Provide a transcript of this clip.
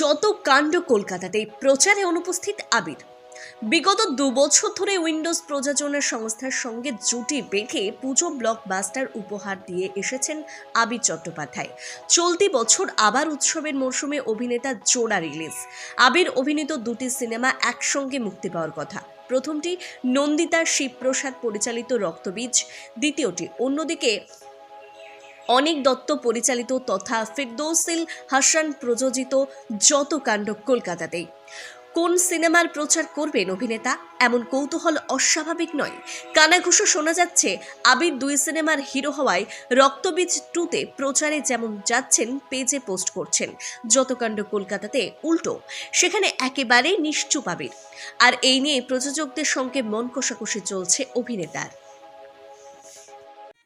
যত কাণ্ড কলকাতাতে প্রচারে অনুপস্থিত আবির বিগত দু বছর ধরে উইন্ডোজ প্রযোজনা সংস্থার সঙ্গে জুটি বেঁধে পুজো ব্লকবাস্টার উপহার দিয়ে এসেছেন আবির চট্টোপাধ্যায় চলতি বছর আবার উৎসবের মরশুমে অভিনেতা জোড়া রিলিজ আবির অভিনীত দুটি সিনেমা একসঙ্গে মুক্তি পাওয়ার কথা প্রথমটি নন্দিতা শিবপ্রসাদ পরিচালিত রক্তবীজ দ্বিতীয়টি অন্যদিকে অনেক দত্ত পরিচালিত তথা ফিরদৌসিল হাসান প্রযোজিত যত কাণ্ড কলকাতাতেই কোন সিনেমার প্রচার করবেন অভিনেতা এমন কৌতূহল অস্বাভাবিক নয় কানাঘুষো শোনা যাচ্ছে আবির দুই সিনেমার হিরো হওয়ায় রক্তবীজ টুতে প্রচারে যেমন যাচ্ছেন পেজে পোস্ট করছেন যতকাণ্ড কলকাতাতে উল্টো সেখানে একেবারেই নিশ্চুপ আবির আর এই নিয়ে প্রযোজকদের সঙ্গে মন কষাকষি চলছে অভিনেতার